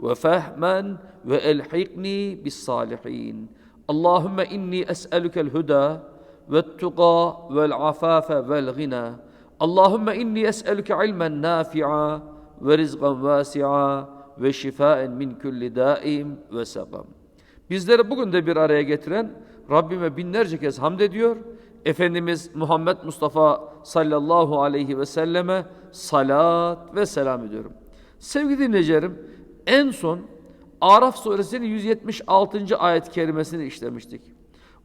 ve fehmen ve elhikni bis salihin. Allahümme inni es'elükel huda ve tuqa vel afafe vel gina. Allahümme inni es'elüke ilmen nafi'a ve rizqan vasi'a ve şifaen min kulli daim ve sakam. Bizleri bugün de bir araya getiren Rabbime binlerce kez hamd ediyor. Efendimiz Muhammed Mustafa sallallahu aleyhi ve selleme salat ve selam ediyorum. Sevgili dinleyicilerim, en son Araf suresinin 176. ayet kerimesini işlemiştik.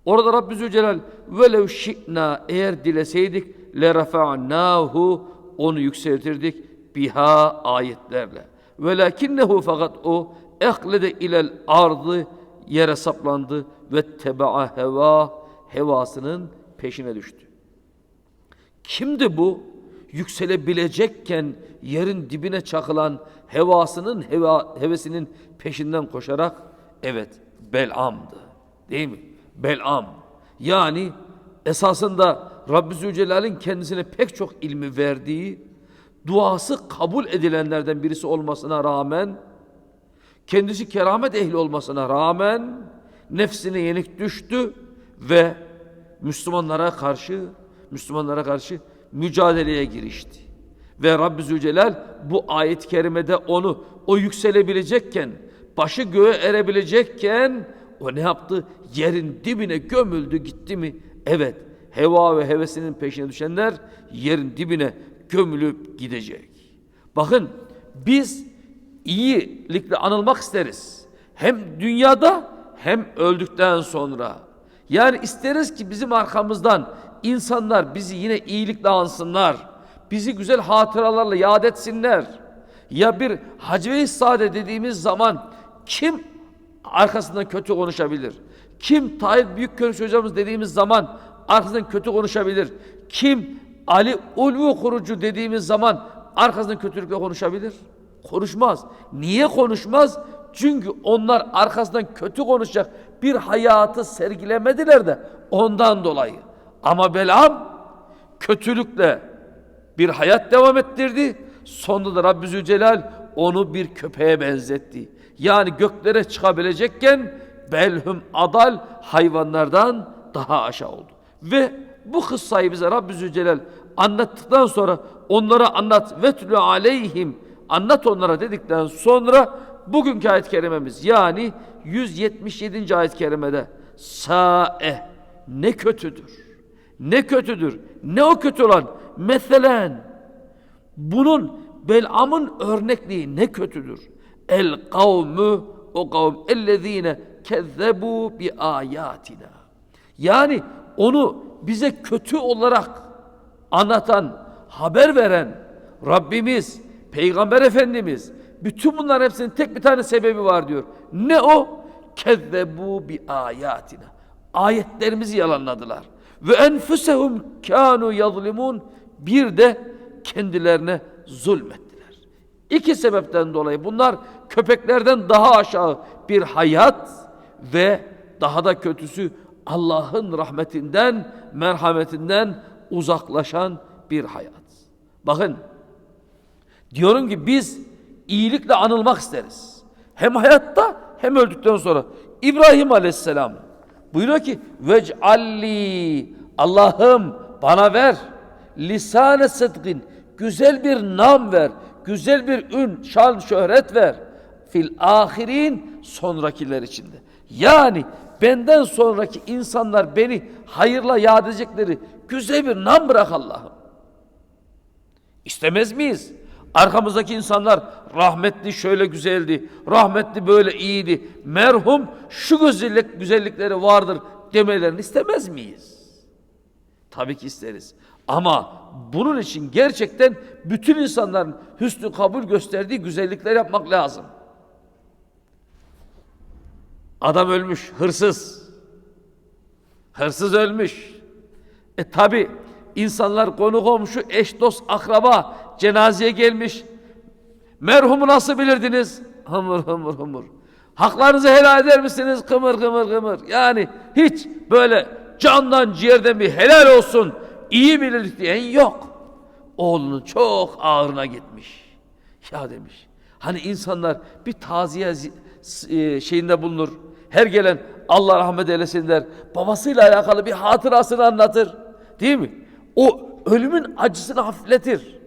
Orada Rabbi Zülcelal velev şi'na eğer dileseydik le rafa'nahu onu yükseltirdik biha ayetlerle. Velakinnehu fakat o ehlede ilel ardı yere saplandı ve teba'a heva hevasının peşine düştü. Kimdi bu? Yükselebilecekken yerin dibine çakılan hevasının heva, hevesinin peşinden koşarak evet Bel'am'dı. Değil mi? Bel'am. Yani esasında Rabbi Zülcelal'in kendisine pek çok ilmi verdiği, duası kabul edilenlerden birisi olmasına rağmen, kendisi keramet ehli olmasına rağmen nefsine yenik düştü ve Müslümanlara karşı Müslümanlara karşı mücadeleye girişti. Ve Rabbi Zülcelal bu ayet-i kerimede onu o yükselebilecekken, başı göğe erebilecekken o ne yaptı? Yerin dibine gömüldü gitti mi? Evet. Heva ve hevesinin peşine düşenler yerin dibine gömülüp gidecek. Bakın biz iyilikle anılmak isteriz. Hem dünyada hem öldükten sonra. Yani isteriz ki bizim arkamızdan insanlar bizi yine iyilikle ansınlar. Bizi güzel hatıralarla yad etsinler. Ya bir Hacı Sade dediğimiz zaman kim arkasından kötü konuşabilir? Kim Tahir Büyükköy hocamız dediğimiz zaman arkasından kötü konuşabilir? Kim Ali Ulvi kurucu dediğimiz zaman arkasından kötülükle konuşabilir? Konuşmaz. Niye konuşmaz? Çünkü onlar arkasından kötü konuşacak bir hayatı sergilemediler de ondan dolayı. Ama Belam kötülükle bir hayat devam ettirdi. Sonunda da Rabbi Zülcelal onu bir köpeğe benzetti. Yani göklere çıkabilecekken belhum adal hayvanlardan daha aşağı oldu. Ve bu kıssayı bize Rabbi Zülcelal anlattıktan sonra onlara anlat vetlü aleyhim anlat onlara dedikten sonra bugünkü ayet-i kerimemiz yani 177. ayet-i kerimede sae ne kötüdür. Ne kötüdür. Ne o kötü olan? Meselen bunun Bel'am'ın örnekliği ne kötüdür. El kavmü o kavm ellezine kezzebu bi ayatina. Yani onu bize kötü olarak anlatan, haber veren Rabbimiz, Peygamber Efendimiz bütün bunların hepsinin tek bir tane sebebi var diyor. Ne o? Kezzebu bi ayatina. Ayetlerimizi yalanladılar. Ve enfusehum kanu yazlimun bir de kendilerine zulmettiler. İki sebepten dolayı bunlar köpeklerden daha aşağı bir hayat ve daha da kötüsü Allah'ın rahmetinden, merhametinden uzaklaşan bir hayat. Bakın diyorum ki biz iyilikle anılmak isteriz. Hem hayatta hem öldükten sonra. İbrahim Aleyhisselam buyuruyor ki vec'alli Allah'ım bana ver. Lisane sıdkın güzel bir nam ver güzel bir ün şan şöhret ver. Fil ahirin sonrakiler içinde. Yani benden sonraki insanlar beni hayırla yad edecekleri güzel bir nam bırak Allah'ım. İstemez miyiz Arkamızdaki insanlar rahmetli şöyle güzeldi, rahmetli böyle iyiydi, merhum şu güzellik, güzellikleri vardır demelerini istemez miyiz? Tabii ki isteriz. Ama bunun için gerçekten bütün insanların hüsnü kabul gösterdiği güzellikler yapmak lazım. Adam ölmüş, hırsız. Hırsız ölmüş. E tabi insanlar konu komşu, eş dost, akraba cenazeye gelmiş. Merhumu nasıl bilirdiniz? Hımır hımır hımır. Haklarınızı helal eder misiniz? Kımır kımır kımır. Yani hiç böyle candan ciğerden bir helal olsun iyi bilir diyen yok. Oğlunun çok ağırına gitmiş. Ya demiş. Hani insanlar bir taziye e, şeyinde bulunur. Her gelen Allah rahmet eylesin der. Babasıyla alakalı bir hatırasını anlatır. Değil mi? O ölümün acısını hafifletir.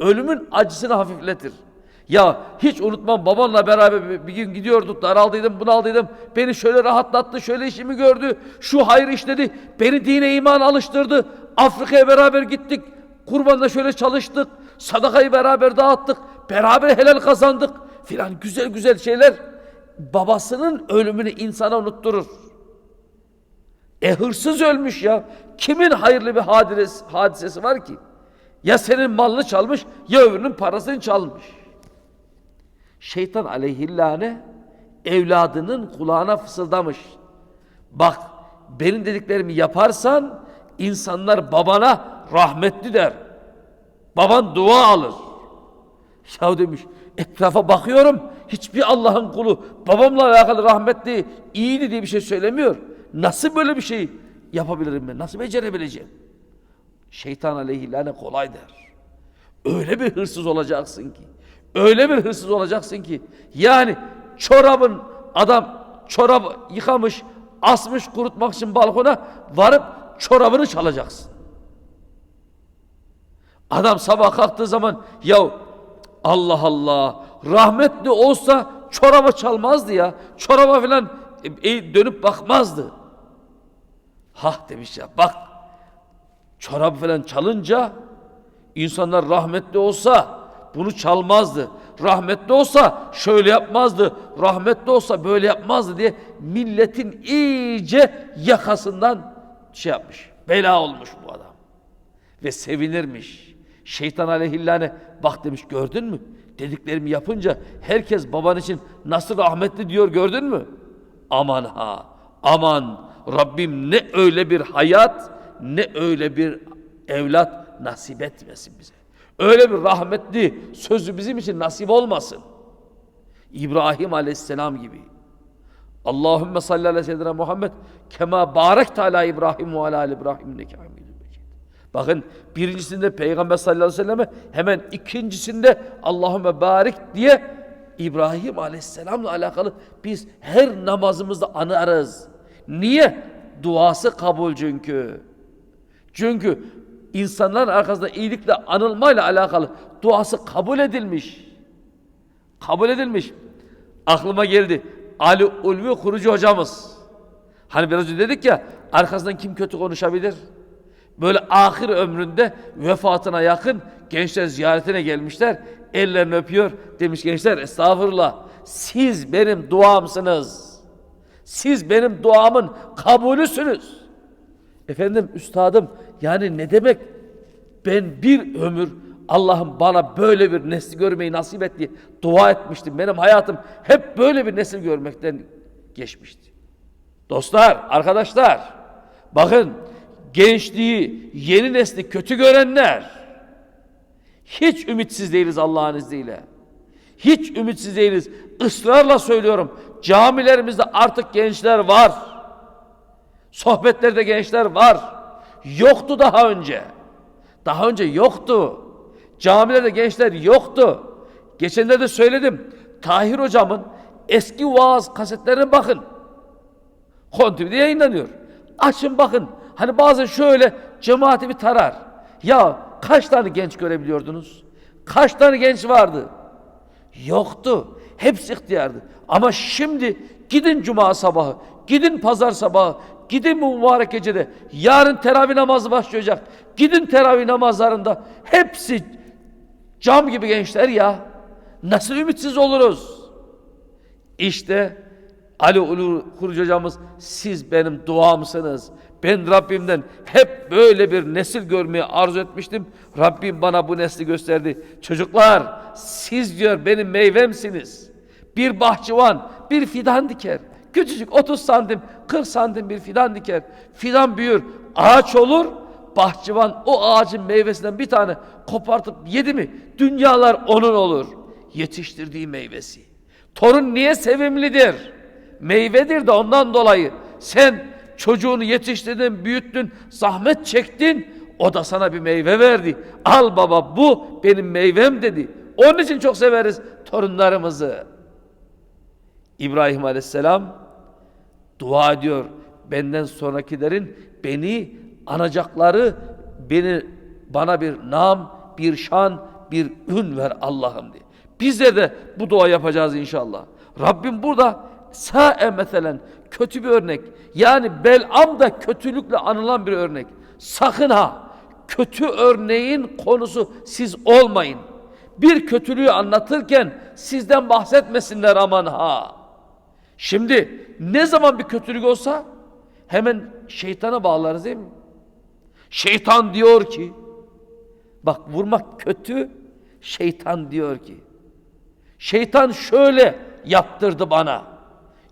Ölümün acısını hafifletir. Ya hiç unutmam babanla beraber bir- gün gidiyorduk daraldıydım bunaldıydım. Beni şöyle rahatlattı şöyle işimi gördü. Şu hayır işledi. Beni dine iman alıştırdı. Afrika'ya beraber gittik. Kurbanda şöyle çalıştık. Sadakayı beraber dağıttık. Beraber helal kazandık. Filan güzel güzel şeyler. Babasının ölümünü insana unutturur. E hırsız ölmüş ya. Kimin hayırlı bir hadisesi var ki? Ya senin malını çalmış ya öbürünün parasını çalmış. Şeytan aleyhillâne evladının kulağına fısıldamış. Bak benim dediklerimi yaparsan insanlar babana rahmetli der. Baban dua alır. Ya demiş etrafa bakıyorum hiçbir Allah'ın kulu babamla alakalı rahmetli iyiydi diye bir şey söylemiyor. Nasıl böyle bir şey yapabilirim ben? Nasıl becerebileceğim? Şeytan aleyhillâne kolay der. Öyle bir hırsız olacaksın ki. Öyle bir hırsız olacaksın ki. Yani çorabın adam çorabı yıkamış, asmış kurutmak için balkona varıp çorabını çalacaksın. Adam sabah kalktığı zaman ya Allah Allah rahmetli olsa çoraba çalmazdı ya. Çoraba falan e, e, dönüp bakmazdı. Hah demiş ya bak çorap falan çalınca insanlar rahmetli olsa bunu çalmazdı. Rahmetli olsa şöyle yapmazdı. Rahmetli olsa böyle yapmazdı diye milletin iyice yakasından şey yapmış. Bela olmuş bu adam. Ve sevinirmiş. Şeytan aleyhillâne bak demiş gördün mü? Dediklerimi yapınca herkes baban için nasıl rahmetli diyor gördün mü? Aman ha aman Rabbim ne öyle bir hayat ne öyle bir evlat nasip etmesin bize. Öyle bir rahmetli sözü bizim için nasip olmasın. İbrahim aleyhisselam gibi. Allahümme salli ala seyyidina Muhammed kema barek ala İbrahim ve ala İbrahim mecid. Bakın birincisinde Peygamber sallallahu aleyhi ve selleme hemen ikincisinde Allahümme barik diye İbrahim aleyhisselamla alakalı biz her namazımızda anarız. Niye? Duası kabul çünkü. Çünkü insanların arkasında iyilikle anılmayla alakalı duası kabul edilmiş. Kabul edilmiş. Aklıma geldi. Ali Ulvi kurucu hocamız. Hani biraz önce dedik ya arkasından kim kötü konuşabilir? Böyle ahir ömründe vefatına yakın gençler ziyaretine gelmişler. Ellerini öpüyor. Demiş gençler estağfurullah. Siz benim duamsınız. Siz benim duamın kabulüsünüz. Efendim üstadım yani ne demek ben bir ömür Allah'ım bana böyle bir nesli görmeyi nasip et diye dua etmiştim. Benim hayatım hep böyle bir nesil görmekten geçmişti. Dostlar, arkadaşlar bakın gençliği, yeni nesli kötü görenler hiç ümitsiz değiliz Allah'ın izniyle. Hiç ümitsiz değiliz. Israrla söylüyorum. Camilerimizde artık gençler var. Sohbetlerde gençler var. Yoktu daha önce. Daha önce yoktu. Camilerde gençler yoktu. Geçenlerde söyledim. Tahir hocamın eski vaaz kasetlerine bakın. Kontivide yayınlanıyor. Açın bakın. Hani bazen şöyle cemaati bir tarar. Ya kaç tane genç görebiliyordunuz? Kaç tane genç vardı? Yoktu. Hepsi ihtiyardı. Ama şimdi gidin cuma sabahı, gidin pazar sabahı, gidin bu mübarek gecede. Yarın teravih namazı başlayacak. Gidin teravih namazlarında. Hepsi cam gibi gençler ya. Nasıl ümitsiz oluruz? İşte Ali Ulu Kurucu hocamız siz benim duamsınız. Ben Rabbimden hep böyle bir nesil görmeyi arzu etmiştim. Rabbim bana bu nesli gösterdi. Çocuklar siz diyor benim meyvemsiniz. Bir bahçıvan bir fidan diker. Küçücük 30 santim, 40 santim bir fidan diker. Fidan büyür, ağaç olur. Bahçıvan o ağacın meyvesinden bir tane kopartıp yedi mi dünyalar onun olur. Yetiştirdiği meyvesi. Torun niye sevimlidir? Meyvedir de ondan dolayı. Sen çocuğunu yetiştirdin, büyüttün, zahmet çektin. O da sana bir meyve verdi. Al baba bu benim meyvem dedi. Onun için çok severiz torunlarımızı. İbrahim Aleyhisselam dua ediyor. Benden sonrakilerin beni anacakları beni bana bir nam, bir şan, bir ün ver Allah'ım diye. Bizler de bu dua yapacağız inşallah. Rabbim burada sa'e meselen kötü bir örnek. Yani Bel'am da kötülükle anılan bir örnek. Sakın ha kötü örneğin konusu siz olmayın. Bir kötülüğü anlatırken sizden bahsetmesinler aman ha. Şimdi ne zaman bir kötülük olsa hemen şeytana bağlarız değil mi? Şeytan diyor ki bak vurmak kötü şeytan diyor ki şeytan şöyle yaptırdı bana.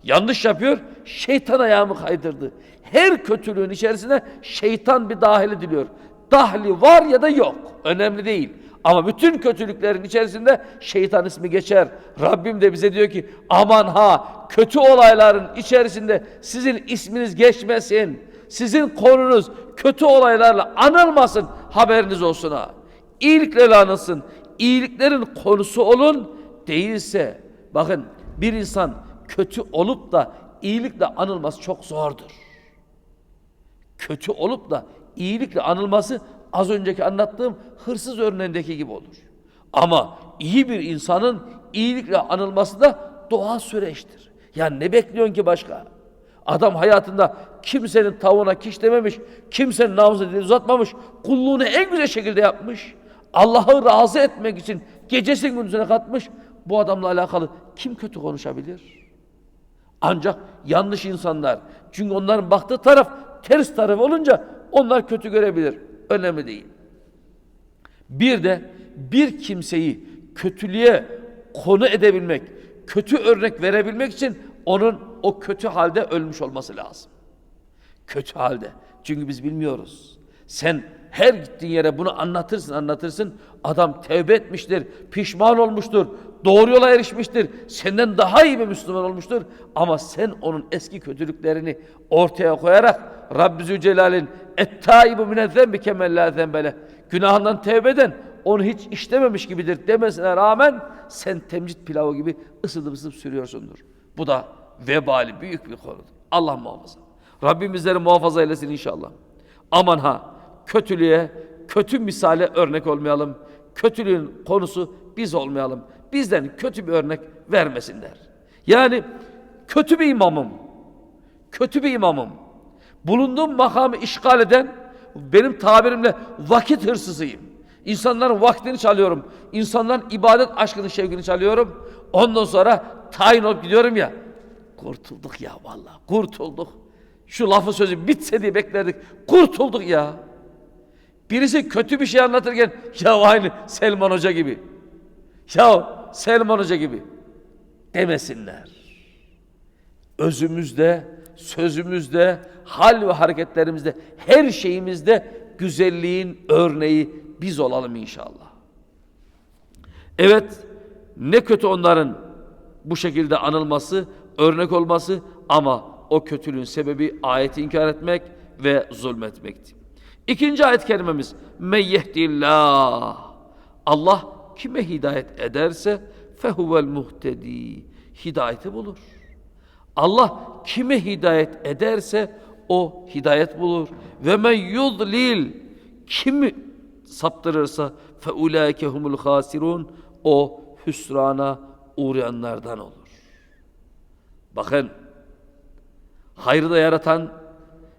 Yanlış yapıyor şeytan ayağımı kaydırdı. Her kötülüğün içerisine şeytan bir dahil ediliyor. Dahli var ya da yok. Önemli değil. Ama bütün kötülüklerin içerisinde şeytan ismi geçer. Rabbim de bize diyor ki aman ha kötü olayların içerisinde sizin isminiz geçmesin. Sizin konunuz kötü olaylarla anılmasın. Haberiniz olsun ha. İyiliklerle anılsın. İyiliklerin konusu olun. Değilse bakın bir insan kötü olup da iyilikle anılması çok zordur. Kötü olup da iyilikle anılması az önceki anlattığım hırsız örneğindeki gibi olur. Ama iyi bir insanın iyilikle anılması da doğal süreçtir. Yani ne bekliyorsun ki başka? Adam hayatında kimsenin tavuğuna kiş dememiş, kimsenin dil uzatmamış, kulluğunu en güzel şekilde yapmış. Allah'ı razı etmek için gecesini gündüzüne katmış. Bu adamla alakalı kim kötü konuşabilir? Ancak yanlış insanlar. Çünkü onların baktığı taraf ters taraf olunca onlar kötü görebilir. Önemli değil. Bir de bir kimseyi kötülüğe konu edebilmek, kötü örnek verebilmek için onun o kötü halde ölmüş olması lazım. Kötü halde. Çünkü biz bilmiyoruz. Sen her gittiğin yere bunu anlatırsın anlatırsın. Adam tevbe etmiştir, pişman olmuştur, doğru yola erişmiştir. Senden daha iyi bir Müslüman olmuştur. Ama sen onun eski kötülüklerini ortaya koyarak Rabbi Zülcelal'in ettaibu minezzembi kemellâ zembele günahından tevbe eden onu hiç işlememiş gibidir demesine rağmen sen temcit pilavı gibi ısıtıp ısıtıp sürüyorsundur. Bu da vebali büyük bir konudur. Allah muhafaza. Rabbim bizleri muhafaza eylesin inşallah. Aman ha kötülüğe, kötü misale örnek olmayalım. Kötülüğün konusu biz olmayalım. Bizden kötü bir örnek vermesinler. Yani kötü bir imamım, kötü bir imamım. Bulunduğum makamı işgal eden benim tabirimle vakit hırsızıyım. İnsanların vaktini çalıyorum. İnsanların ibadet aşkını, şevkini çalıyorum. Ondan sonra tayin olup gidiyorum ya. Kurtulduk ya vallahi. Kurtulduk. Şu lafı sözü bitse diye beklerdik. Kurtulduk ya. Birisi kötü bir şey anlatırken ya aynı Selman Hoca gibi. Ya Selman Hoca gibi demesinler. Özümüzde, sözümüzde, hal ve hareketlerimizde, her şeyimizde güzelliğin örneği biz olalım inşallah. Evet, ne kötü onların bu şekilde anılması, örnek olması ama o kötülüğün sebebi ayeti inkar etmek ve zulmetmekti. İkinci ayet kerimemiz men yehdillah. Allah kime hidayet ederse fehuvel muhtedi. Hidayeti bulur. Allah kime hidayet ederse o hidayet bulur. Ve men yudlil kimi saptırırsa fe ulaike humul hasirun o hüsrana uğrayanlardan olur. Bakın hayrı da yaratan,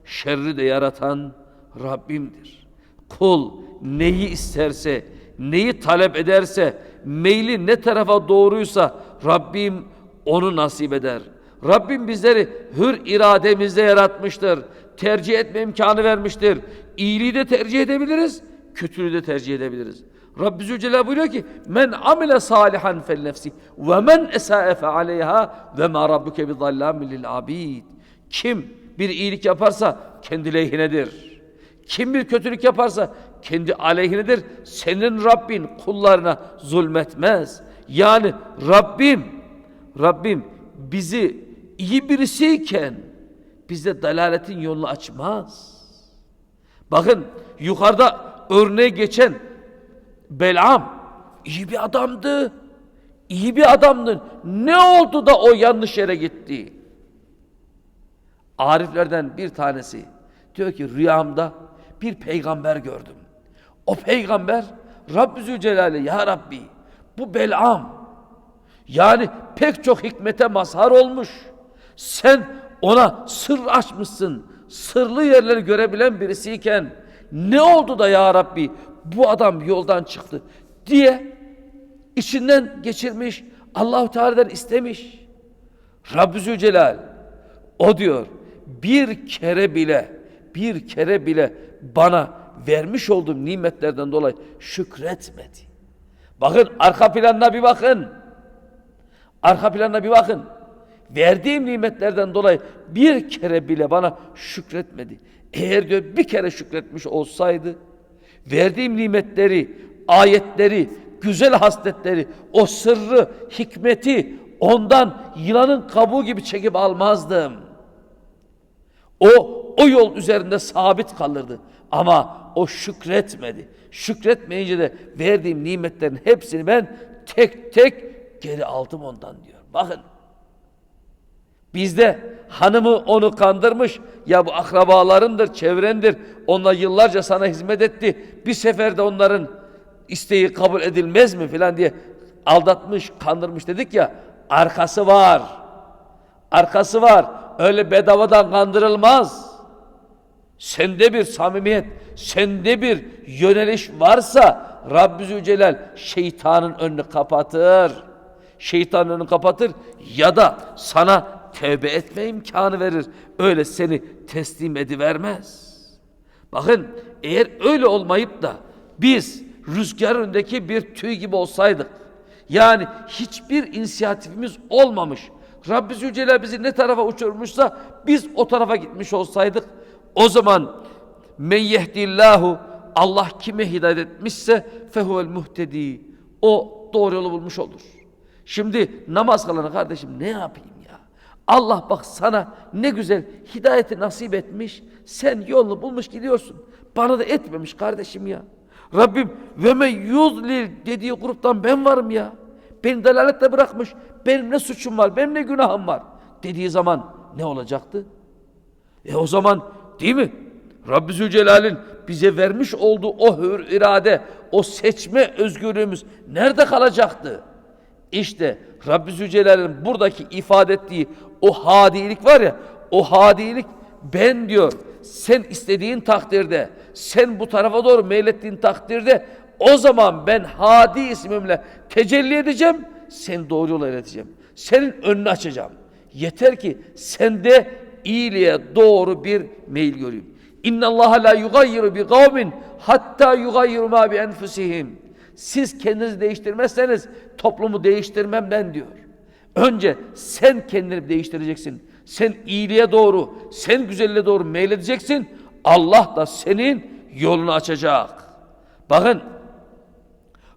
şerri de yaratan Rabbimdir. Kul neyi isterse, neyi talep ederse, meyli ne tarafa doğruysa Rabbim onu nasip eder. Rabbim bizleri hür irademizde yaratmıştır. Tercih etme imkanı vermiştir. İyiliği de tercih edebiliriz, kötülüğü de tercih edebiliriz. Rabbi Zülcelal buyuruyor ki men amile salihan fel nefsi ve men esa'e fe aleyha ve ma rabbuke bi lil abid. Kim bir iyilik yaparsa kendi lehhinedir. Kim bir kötülük yaparsa kendi aleyhinedir. Senin Rabbin kullarına zulmetmez. Yani Rabbim, Rabbim bizi iyi birisiyken bize dalaletin yolunu açmaz. Bakın yukarıda örneğe geçen Belam iyi bir adamdı. İyi bir adamdı. Ne oldu da o yanlış yere gitti? Ariflerden bir tanesi diyor ki rüyamda bir peygamber gördüm. O peygamber Rabbi Zülcelal'e ya Rabbi bu Belam yani pek çok hikmete mazhar olmuş. Sen ona sır açmışsın. Sırlı yerleri görebilen birisiyken ne oldu da ya Rabbi bu adam yoldan çıktı diye içinden geçirmiş. Allahu Teala'dan istemiş. Rabbi Zülcelal o diyor bir kere bile bir kere bile bana vermiş olduğum nimetlerden dolayı şükretmedi. Bakın arka planına bir bakın. Arka planına bir bakın. Verdiğim nimetlerden dolayı bir kere bile bana şükretmedi. Eğer diyor bir kere şükretmiş olsaydı verdiğim nimetleri, ayetleri, güzel hasletleri, o sırrı, hikmeti ondan yılanın kabuğu gibi çekip almazdım. O o yol üzerinde sabit kalırdı. Ama o şükretmedi. Şükretmeyince de verdiğim nimetlerin hepsini ben tek tek geri aldım ondan diyor. Bakın. Bizde hanımı onu kandırmış. Ya bu akrabalarındır, çevrendir. Onlar yıllarca sana hizmet etti. Bir seferde onların isteği kabul edilmez mi filan diye aldatmış, kandırmış dedik ya. Arkası var. Arkası var. Öyle bedavadan kandırılmaz. Sende bir samimiyet, sende bir yöneliş varsa Rabbi Zülcelal şeytanın önünü kapatır. Şeytanın önünü kapatır ya da sana tevbe etme imkanı verir. Öyle seni teslim edivermez. Bakın eğer öyle olmayıp da biz rüzgar önündeki bir tüy gibi olsaydık yani hiçbir inisiyatifimiz olmamış. Rabbi Zülcelal bizi ne tarafa uçurmuşsa biz o tarafa gitmiş olsaydık o zaman men yehdillahu Allah kime hidayet etmişse fehuvel muhtedi. O doğru yolu bulmuş olur. Şimdi namaz kılanı kardeşim ne yapayım ya? Allah bak sana ne güzel hidayeti nasip etmiş. Sen yolunu bulmuş gidiyorsun. Bana da etmemiş kardeşim ya. Rabbim ve men yudlil dediği gruptan ben varım ya. Beni dalalette bırakmış. Benim ne suçum var, benim ne günahım var dediği zaman ne olacaktı? E o zaman değil mi? Rabbi Zülcelal'in bize vermiş olduğu o hür irade, o seçme özgürlüğümüz nerede kalacaktı? İşte Rabbi Zülcelal'in buradaki ifade ettiği o hadilik var ya, o hadilik ben diyor, sen istediğin takdirde, sen bu tarafa doğru meylettiğin takdirde, o zaman ben hadi ismimle tecelli edeceğim, seni doğru yola ileteceğim. Senin önünü açacağım. Yeter ki sende iyiliğe doğru bir meyil göreyim. İnna Allah la yugayyiru bi kavmin hatta yugayyiru ma bi enfusihim. Siz kendinizi değiştirmezseniz toplumu değiştirmem ben diyor. Önce sen kendini değiştireceksin. Sen iyiliğe doğru, sen güzelliğe doğru meyledeceksin. Allah da senin yolunu açacak. Bakın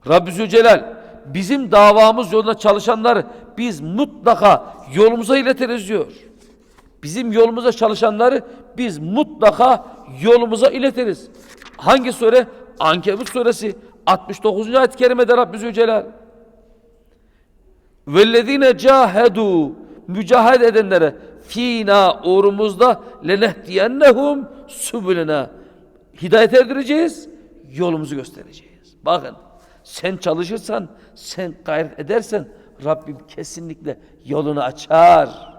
Rabbi Zülcelal bizim davamız yolunda çalışanları biz mutlaka yolumuza iletiriz diyor. Bizim yolumuza çalışanları biz mutlaka yolumuza iletiriz. Hangi sure? Ankebut suresi 69. ayet-i kerimede Rabbi Zülcelal. Vellezine cahedu mücahede edenlere fina uğrumuzda lenehdiyennehum sübülena hidayet erdireceğiz, yolumuzu göstereceğiz. Bakın sen çalışırsan, sen gayret edersen Rabbim kesinlikle yolunu açar.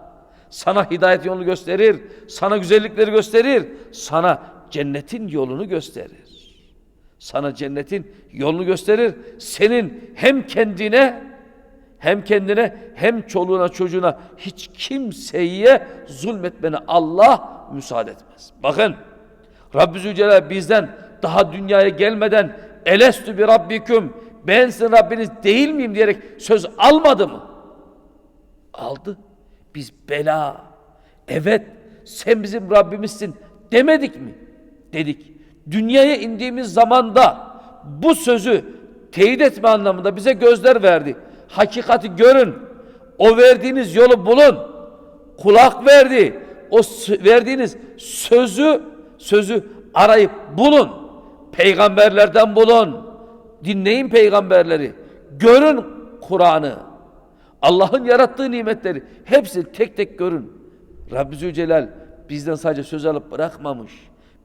Sana hidayet yolunu gösterir, sana güzellikleri gösterir, sana cennetin yolunu gösterir. Sana cennetin yolunu gösterir. Senin hem kendine hem kendine hem çoluğuna çocuğuna hiç kimseye zulmetmene Allah müsaade etmez. Bakın Rabbi Zülcelal bizden daha dünyaya gelmeden elestü bir rabbiküm ben sizin Rabbiniz değil miyim diyerek söz almadı mı? Aldı. Biz bela. Evet sen bizim Rabbimizsin demedik mi? Dedik. Dünyaya indiğimiz zamanda bu sözü teyit etme anlamında bize gözler verdi. Hakikati görün. O verdiğiniz yolu bulun. Kulak verdi. O verdiğiniz sözü sözü arayıp bulun. Peygamberlerden bulun. Dinleyin peygamberleri. Görün Kur'an'ı. Allah'ın yarattığı nimetleri hepsini tek tek görün. Rabbi Zülcelal bizden sadece söz alıp bırakmamış.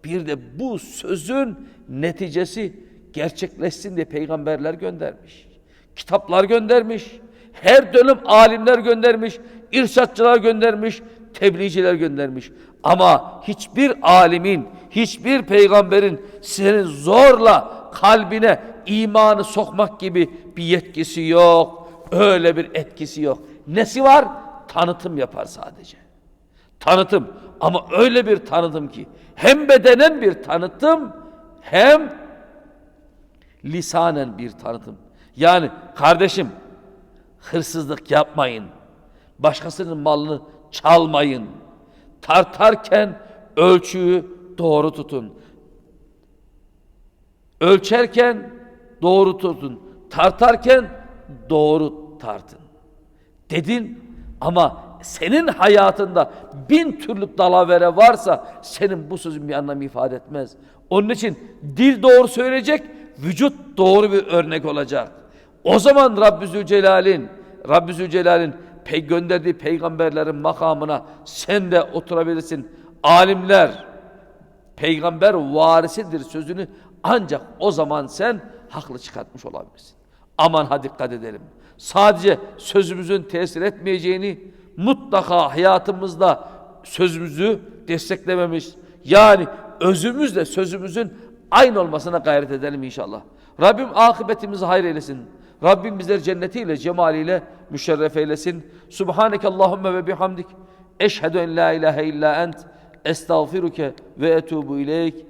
Bir de bu sözün neticesi gerçekleşsin diye peygamberler göndermiş. Kitaplar göndermiş. Her dönem alimler göndermiş. irşatçılar göndermiş. Tebliğciler göndermiş. Ama hiçbir alimin, hiçbir peygamberin senin zorla kalbine imanı sokmak gibi bir yetkisi yok. Öyle bir etkisi yok. Nesi var? Tanıtım yapar sadece. Tanıtım. Ama öyle bir tanıtım ki hem bedenen bir tanıtım hem lisanen bir tanıtım. Yani kardeşim hırsızlık yapmayın. Başkasının malını çalmayın. Tartarken ölçüyü doğru tutun. Ölçerken doğru tutun. Tartarken doğru tartın. Dedin ama senin hayatında bin türlü dalavere varsa senin bu sözün bir anlam ifade etmez. Onun için dil doğru söyleyecek, vücut doğru bir örnek olacak. O zaman Rabbi Zülcelal'in Rabbi Zülcelal'in pey gönderdiği peygamberlerin makamına sen de oturabilirsin. Alimler peygamber varisidir sözünü ancak o zaman sen haklı çıkartmış olabilirsin. Aman ha dikkat edelim. Sadece sözümüzün tesir etmeyeceğini mutlaka hayatımızda sözümüzü desteklememiş. Yani özümüzle sözümüzün aynı olmasına gayret edelim inşallah. Rabbim akıbetimizi hayır eylesin. Rabbim bizleri cennetiyle, cemaliyle müşerref eylesin. Subhaneke Allahümme ve bihamdik. Eşhedü en la ilahe illa ent. Estağfiruke ve etubu ileyk.